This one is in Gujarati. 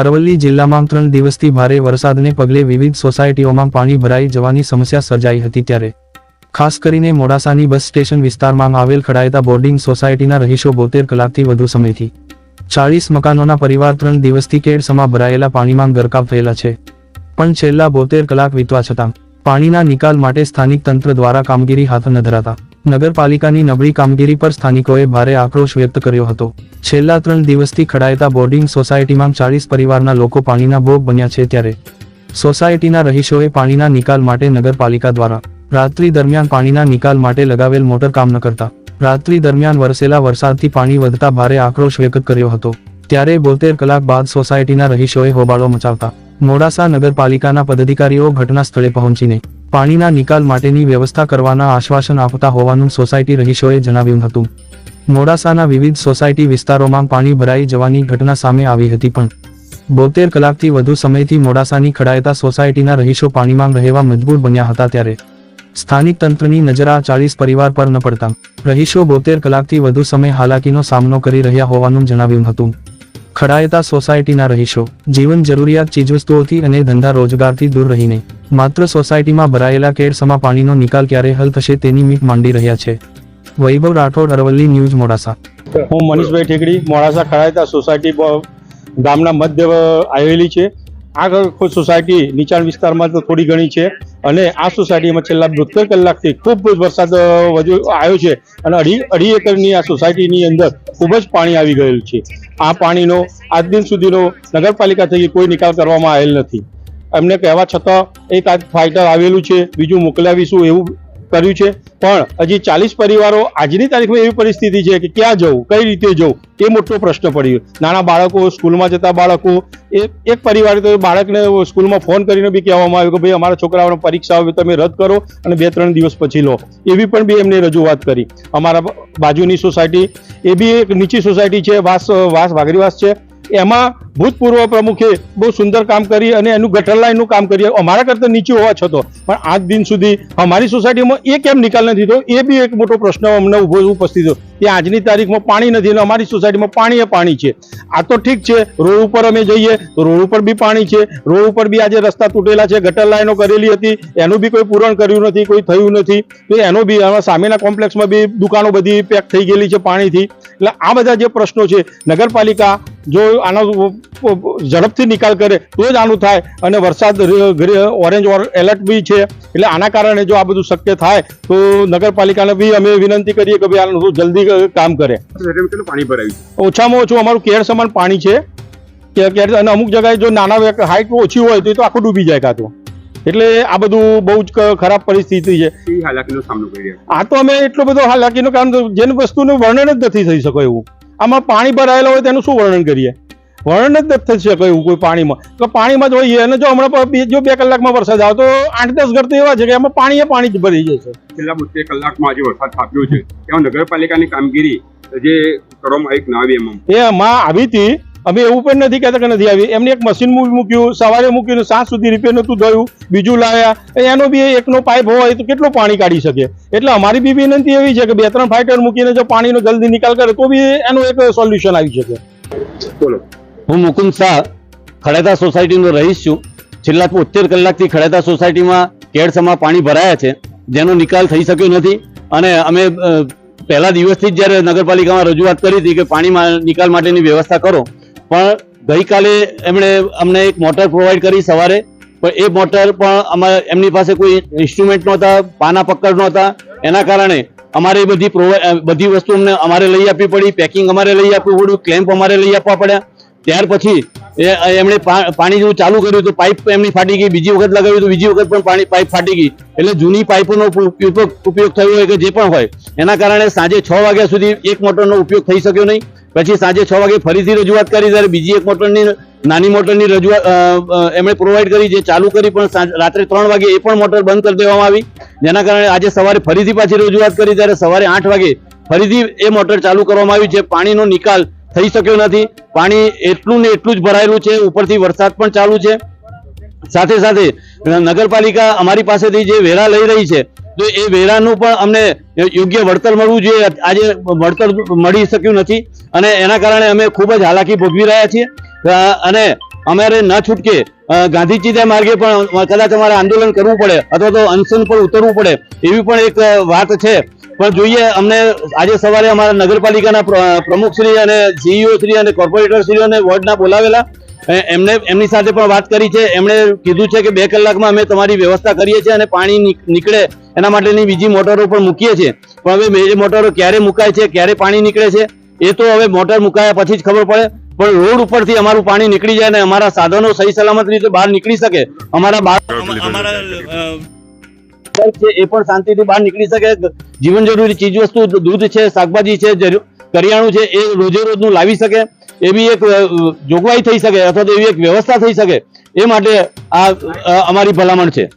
અરવલ્લી જિલ્લામાં ત્રણ દિવસથી ભારે વરસાદને પગલે વિવિધ સોસાયટીઓમાં પાણી ભરાઈ જવાની સમસ્યા સર્જાઈ હતી ત્યારે. ખાસ કરીને મોડાસાની બસ સ્ટેશન વિસ્તારમાં આવેલ ખડાયતા બોર્ડિંગ સોસાયટીના રહીશો બોતેર કલાકથી વધુ સમયથી. ચાળીસ મકાનોના પરિવાર ત્રણ દિવસથી કેડસમાં ભરાયેલા પાણીમાં ગરકાવ થયેલા છે. પણ છેલ્લા બોતેર કલાક વીતવા છતાં, પાણીના નિકાલ માટે સ્થાનિક તંત્ર દ્વારા કામગીરી હાથ ન ધરાતા. નગરપાલિકાની નબળી કામગીરી પર સ્થાનિકોએ ભારે આક્રોશ વ્યક્ત કર્યો હતો. છેલ્લા ત્રણ દિવસથી ખડાયેતા બોર્ડિંગ સોસાયટીમાં ચાળીસ પરિવારના લોકો પાણીના ભોગ બન્યા છે ત્યારે સોસાયટીના રહીશોએ પાણીના નિકાલ માટે નગરપાલિકા દ્વારા રાત્રિ દરમિયાન પાણીના નિકાલ માટે લગાવેલ મોટર કામ ન કરતા, રાત્રિ દરમિયાન વરસેલા વરસાદથી પાણી વધતા ભારે આક્રોશ વ્યક્ત કર્યો હતો. ત્યારે બોતેર કલાક બાદ સોસાયટીના રહીશોએ હોબાળો મચાવતા મોડાસા નગરપાલિકાના પદાધિકારીઓ ઘટના સ્થળે પહોંચીને પાણીના નિકાલ માટેની વ્યવસ્થા કરવાના આશ્વાસન આપતા હોવાનું સોસાયટી રહીશોએ જણાવ્યું હતું. મોડાસાના વિવિધ સોસાયટી વિસ્તારોમાં પાણી ભરાઈ જવાની ઘટના સામે આવી હતી પણ બોતેર કલાકથી વધુ સમયથી મોડાસાની ખડાયતા સોસાયટીના રહીશો પાણીમાં રહેવા મજબૂર બન્યા હતા ત્યારે સ્થાનિક તંત્રની નજર આ ચાલીસ પરિવાર પર ન પડતા. રહીશો બોતેર કલાકથી વધુ સમય હાલાકીનો સામનો કરી રહ્યા હોવાનું જણાવ્યું હતું. ખડાયતા સોસાયટીના રહીશો, જીવન જરૂરિયાત ચીજવસ્તુઓથી અને ધંધા રોજગારથી દૂર રહીને, માત્ર સોસાયટીમાં ભરાયેલા કેરસમા પાણીનો નિકાલ ક્યારે હલ થશે તેની મીટ માંડી રહ્યા છે. વૈભવ રાઠોડ, અરવલ્લી ન્યૂઝ, મોડાસા. હું મનીષભાઈ ઠેકડી, મોડાસા ખડાયતા સોસાયટી ગામના મધ્ય આવેલી છે. આ કોઈ સોસાયટી નીચાણ વિસ્તારમાં તો થોડી ઘણી છે. અને આ સોસાયટીમાં છેલ્લા બોતેર કલાકથી ખૂબ જ વરસાદ વધુ આવ્યો છે. અને અઢી અઢી એકરની આ સોસાયટીની અંદર ખૂબ જ પાણી આવી ગયેલું છે. આ પાણીનો આજ દિન સુધીનો નગરપાલિકા થકી કોઈ નિકાલ કરવામાં આવેલ નથી. એમને કહેવા છતાં એક આ ફાઇટર આવેલું છે. બીજું મોકલાવીશું એવું કર્યું છે. પણ હજી ચાલીસ પરિવારો આજની તારીખમાં એવી પરિસ્થિતિ છે કે ક્યાં જવું, કઈ રીતે જવું, એ મોટો પ્રશ્ન પડ્યો નાના બાળકો સ્કૂલમાં જતા બાળકો, એ એક પરિવારે તો બાળકને સ્કૂલમાં ફોન કરીને બી કહેવામાં આવ્યું કે ભાઈ અમારા છોકરાઓને પરીક્ષા આવે તમે રદ કરો અને બે ત્રણ દિવસ પછી લો. એવી પણ બી એમને રજૂઆત કરી. અમારા બાજુની સોસાયટી, એ બી એક નીચી સોસાયટી છે, વાસ વાસ વાઘરીવાસ છે. એમાં ભૂતપૂર્વ પ્રમુખે બહુ સુંદર કામ કરી અને એનું ગટર લાઈનનું કામ કરી. અમારા કરતાં નીચે હોવા છતાં. પણ આજ દિન સુધી અમારી સોસાયટીમાં એ કેમ નિકાલ નથી થયો? એ બી એક મોટો પ્રશ્ન અમને ઊભો ઉપસ્થિત થયો. કે આજની તારીખમાં પાણી નથી અને અમારી સોસાયટીમાં પાણી એ પાણી છે. આ તો ઠીક છે, રોડ ઉપર અમે જઈએ, તો રોડ ઉપર બી પાણી છે. રોડ ઉપર બી આજે રસ્તા તૂટેલા છે, ગટર લાઈનો કરેલી હતી, એનું બી કોઈ પૂરણ કર્યું નથી, કોઈ થયું નથી. તો એનો બી સામેના કોમ્પ્લેક્સમાં બી દુકાનો બધી પેક થઈ ગયેલી છે પાણીથી. એટલે આ બધા જે પ્રશ્નો છે, નગરપાલિકા જો આનો ઝડપથી નિકાલ કરે, તો જ આનું થાય. અને વરસાદ ઓરેન્જ એલર્ટ બી છે. એટલે આના કારણે જો આ બધું શક્ય થાય તો નગરપાલિકાને બી અમે વિનંતી કરીએ કે ભાઈ આનું જલ્દી કામ કરે. પાણી ભરાયું? ઓછામાં ઓછું અમારું કેર સમાન પાણી છે. કે અને અમુક જગ્યાએ જો નાના હાઈટ ઓછી હોય તો એ તો આખું ડૂબી જાય કાં તો. એટલે આ બધું બહુ જ ખરાબ પરિસ્થિતિ છે. આ તો અમે એટલો બધો હાલાકીનું કામ જેની વસ્તુનું વર્ણન જ નથી થઈ શકો એવું. આમાં પાણી ભરાયેલા હોય તેનું શું વર્ણન કરીએ? વર્ણન જ નથી થશે શકો કોઈ પાણીમાં. તો પાણીમાં જ હોઈએ અને જો હમણાં જો બે કલાકમાં વરસાદ આવે તો આઠ દસ ઘર તો એવા છે કે એમાં પાણી એ પાણી જ ભરી જશે છેલ્લા બે કલાકમાં આજે વરસાદ થાપ્યો છે. ત્યાં નગરપાલિકાની કામગીરી જે કરવામાં આવી કે ના આવી એમાં. એ આમાં આવી હતી. અમે એવું પણ નથી કહેતા કે નથી આવી. એમને એક મશીન મૂક્યું સવારે મૂક્યું સાંજ સુધી રિપેર નતું થયું. બીજું લાવ્યા એનો બી એકનો પાઇપ હોય તો કેટલું પાણી કાઢી શકે? એટલે અમારી બી વિનંતી એવી છે કે બે ત્રણ ફાઇટર મૂકીને જો પાણીનો જલ્દી નિકાલ કરે તો બી એનું એક સોલ્યુશન આવી શકે. બોલો. હું મુકુંદ શાહ ખડેતા સોસાયટીનો રહીશ છું. છેલ્લા બોતેર કલાકથી ખડેતા સોસાયટીમાં કેળસમાં પાણી ભરાયા છે. જેનો નિકાલ થઈ શક્યો નથી. અને અમે પહેલા દિવસથી જ જ્યારે નગરપાલિકામાં રજૂઆત કરી હતી કે પાણીમાં નિકાલ માટેની વ્યવસ્થા કરો. પણ ગઈકાલે એમણે અમને એક મોટર પ્રોવાઈડ કરી સવારે. પણ એ મોટર પણ અમારે એમની પાસે કોઈ ઇન્સ્ટ્રુમેન્ટ નહોતા, પાના પકડ નહોતા. એના કારણે અમારે બધી પ્રોવાઈ બધી વસ્તુ અમને અમારે લઈ આપવી પડી. પેકિંગ અમારે લઈ આપવું પડ્યું. ક્લેમ્પ અમારે લઈ આપવા પડ્યા. ત્યાર પછી એમણે પાણી જેવું ચાલુ કર્યું તો પાઇપ એમની ફાટી ગઈ. બીજી વખત લગાવ્યું તો બીજી વખત પણ પાણી, પાઇપ ફાટી ગઈ. એટલે જૂની પાઇપોનો ઉપયોગ ઉપયોગ થયો હોય કે જે પણ હોય, એના કારણે સાંજે છ વાગ્યા સુધી એક મોટરનો ઉપયોગ થઈ શક્યો નહીં. પછી સાંજે છ વાગે ફરીથી રજૂઆત કરી, ત્યારે બીજી એક મોટરની, નાની મોટરની રજૂઆત એમણે પ્રોવાઈડ કરી, જે ચાલુ કરી, પણ રાત્રે ત્રણ વાગે એ પણ મોટર બંધ કરી દેવામાં આવી. જેના કારણે આજે સવારે ફરીથી પાછી રજૂઆત કરી, ત્યારે સવારે આઠ વાગે ફરીથી એ મોટર ચાલુ કરવામાં આવી છે પાણીનો નિકાલ થઈ શક્યો નથી. પાણી એટલું ને એટલું જ ભરાયેલું છે. ઉપરથી વરસાદ પણ ચાલુ છે. સાથે સાથે નગરપાલિકા અમારી પાસેથી જે વેરા લઈ રહી છે, તો એ વેરાનું પણ અમને યોગ્ય વળતર મળવું જોઈએ. આજે વળતર મળી શક્યું નથી અને એના કારણે અમે ખૂબ જ હાલાકી ભોગવી રહ્યા છીએ. અને અમારે ન છૂટકે ગાંધીજી ગાંધી ચિંતા માર્ગે પણ કદાચ અમારે આંદોલન કરવું પડે અથવા તો અનશન પર ઉતરવું પડે એવી પણ એક વાત છે. પણ જોઈએ અમને આજે સવારે અમારા નગરપાલિકાના પ્ર- પ્રમુખશ્રી અને શ્રી અને કોર્પોરેટરશ્રીઓને વોર્ડના બોલાવેલા. એમને એમની સાથે પણ વાત કરી છે. એમણે કીધું છે કે બે કલાકમાં અમે તમારી વ્યવસ્થા કરીએ છીએ અને પાણી નીકળે. એના માટેની બીજી મોટરો પણ મૂકીએ છીએ. પણ હવે એ મોટરો ક્યારે મુકાય છે ક્યારે પાણી નીકળે છે એ તો હવે મોટર મુકાયા પછી જ ખબર પડે. પણ રોડ ઉપરથી અમારું પાણી નીકળી જાય અને અમારા સાધનો સહી સલામત રીતે બહાર નીકળી શકે. અમારા બહાર અમારા અ, છે એ પણ શાંતિથી બહાર નીકળી શકે. જીવન જરૂરી ચીજ વસ્તુ દૂધ છે શાકભાજી છે કરિયાણું છે એ રોજે રોજનું લાવી શકે. એવી એક જોગવાઈ થઈ શકે અથવા તો એવી એક વ્યવસ્થા થઈ શકે. એ માટે આ અમારી ભલામણ છે.